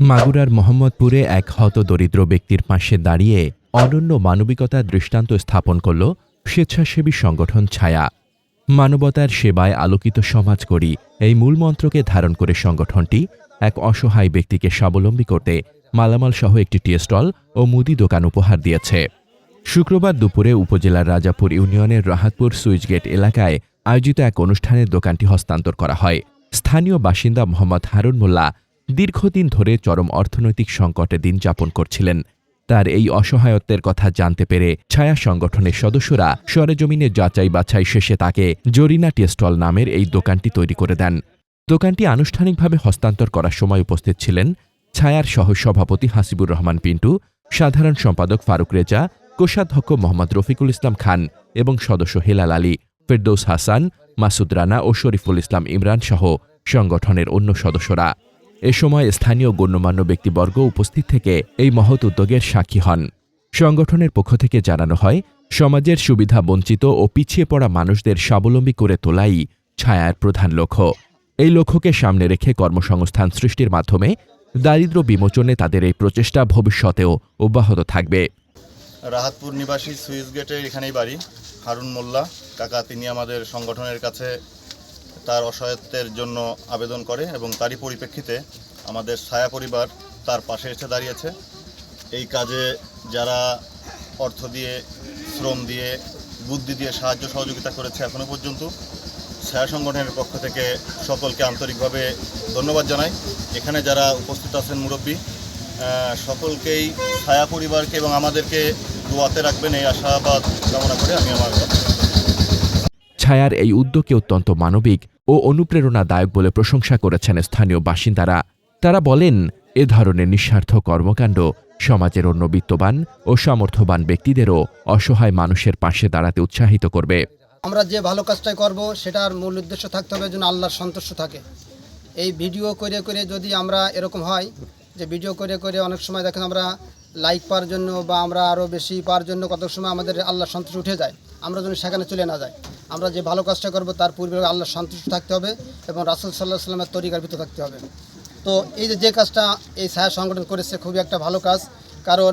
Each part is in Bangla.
মাগুরার মোহাম্মদপুরে এক হত দরিদ্র ব্যক্তির পাশে দাঁড়িয়ে অনন্য মানবিকতার দৃষ্টান্ত স্থাপন করল স্বেচ্ছাসেবী সংগঠন ছায়া। মানবতার সেবায় আলোকিত সমাজ করি এই মূল মন্ত্রকে ধারণ করে সংগঠনটি এক অসহায় ব্যক্তিকে স্বাবলম্বী করতে মালামাল সহ একটি টি স্টল ও মুদি দোকান উপহার দিয়েছে। শুক্রবার দুপুরে উপজেলার রাজাপুর ইউনিয়নের রাহাতপুর সুইচগেট এলাকায় আয়োজিত এক অনুষ্ঠানে দোকানটি হস্তান্তর করা হয়। স্থানীয় বাসিন্দা মোহাম্মদ হারুন মোল্লা দীর্ঘদিন ধরে চরম অর্থনৈতিক সংকটে দিন যাপন করছিলেন। তার এই অসহায়ত্বের কথা জানতে পেরে ছায়া সংগঠনের সদস্যরা সরেজমিনে যাচাই বাছাই শেষে তাকে জরিনা টি স্টল নামের এই দোকানটি তৈরি করে দেন। দোকানটি আনুষ্ঠানিকভাবে হস্তান্তর করার সময় উপস্থিত ছিলেন ছায়ার সহসভাপতি হাসিবুর রহমান পিন্টু, সাধারণ সম্পাদক ফারুক রেজা, কোষাধ্যক্ষ মোহাম্মদ রফিকুল ইসলাম খান এবং সদস্য হেলাল আলী, ফেরদৌস হাসান, মাসুদ রানা ও শরীফুল ইসলাম ইমরান সহ সংগঠনের অন্য সদস্যরা। এ সময় স্থানীয় গণ্যমান্য ব্যক্তিবর্গ উপস্থিত থেকে এই মহৎ উদ্যোগের সাক্ষী হন। সংগঠনের পক্ষ থেকে জানানো হয়, সমাজের সুবিধা বঞ্চিত ও পিছিয়ে পড়া মানুষদের স্বাবলম্বী করে তোলাই ছায়ার প্রধান লক্ষ্য। এই লক্ষ্যকে সামনে রেখে কর্মসংস্থান সৃষ্টির মাধ্যমে দারিদ্র বিমোচনে তাদের এই প্রচেষ্টা ভবিষ্যতেও অব্যাহত থাকবে। রাহাতপুর নিবাসী সুইচ গেটের এখানেই বাড়ি, হারুন মোল্লা, কাকা, তিনি আমাদের সংগঠনের কাছে তার অসহায়ত্বের জন্য আবেদন করে এবং তারই পরিপ্রেক্ষিতে আমাদের ছায়া পরিবার তার পাশে এসে দাঁড়িয়েছে। এই কাজে যারা অর্থ দিয়ে, শ্রম দিয়ে, বুদ্ধি দিয়ে সাহায্য সহযোগিতা করেছে এখনও পর্যন্ত, ছায়া সংগঠনের পক্ষ থেকে সকলকে আন্তরিকভাবে ধন্যবাদ জানাই। এখানে যারা উপস্থিত আছেন মুরব্বী সকলকেই ছায়া পরিবারকে এবং আমাদেরকে দোয়াতে রাখবেন। এই আশাবাদ কামনা করে আমি আমার ছায়ার এই উদ্যোগকে অত্যন্ত মানবিক ও অনুপ্রেরণাদায়ক বলে প্রশংসা করেছেন স্থানীয় বাসিন্দারা। তারা বলেন, এ ধরনের নিঃস্বার্থ কর্মকাণ্ড সমাজের অন্য বিত্তবান ও সামর্থ্যবান ব্যক্তিদেরও অসহায় মানুষের পাশে দাঁড়াতে উৎসাহিত করবে। আমরা যে ভালো কাজটাই করব, সেটার মূল উদ্দেশ্য থাকতে হবে যেন আল্লাহর সন্তুষ্ট থাকে। এই ভিডিও করে করে যদি আমরা এরকম হয়, যে ভিডিও করে করে অনেক সময় দেখেন আমরা লাইক পাওয়ার জন্য বা আমরা আরও বেশি পাওয়ার জন্য কত সময় আমাদের আল্লাহর সন্তুষ্ট উঠে যায়, আমরা যেন সেখানে চলে না যাই। আমরা যে ভালো কাজটা করব, তার পূর্বে আল্লাহ সন্তুষ্ট থাকতে হবে এবং রাসুল সাল্লাহ সাল্লামের তরিকার ভিতরে থাকতে হবে। তো এই যে যে কাজটা এই ছায়া সংগঠন করেছে, খুবই একটা ভালো কাজ। কারণ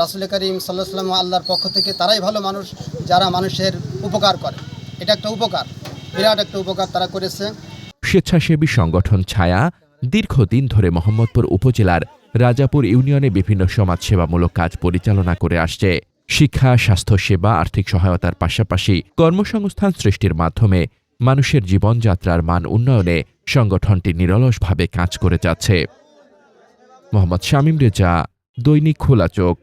রাসুল করিম সাল্লাহ সাল্লাম আল্লাহর পক্ষ থেকে তারাই ভালো মানুষ যারা মানুষের উপকার করে। এটা একটা উপকার, বিরাট একটা উপকার তারা করেছে। স্বেচ্ছাসেবী সংগঠন ছায়া দীর্ঘদিন ধরে মোহাম্মদপুর উপজেলার রাজাপুর ইউনিয়নে বিভিন্ন সমাজসেবামূলক কাজ পরিচালনা করে আসছে। শিক্ষা স্বাস্থ্যসেবা আর্থিক সহায়তার পাশাপাশি কর্মসংস্থান সৃষ্টির মাধ্যমে মানুষের জীবনযাত্রার মান উন্নয়নে সংগঠনটি নিরলসভাবে কাজ করে যাচ্ছে। মোহাম্মদ শামীম রেজা, দৈনিক খোলা চোখ।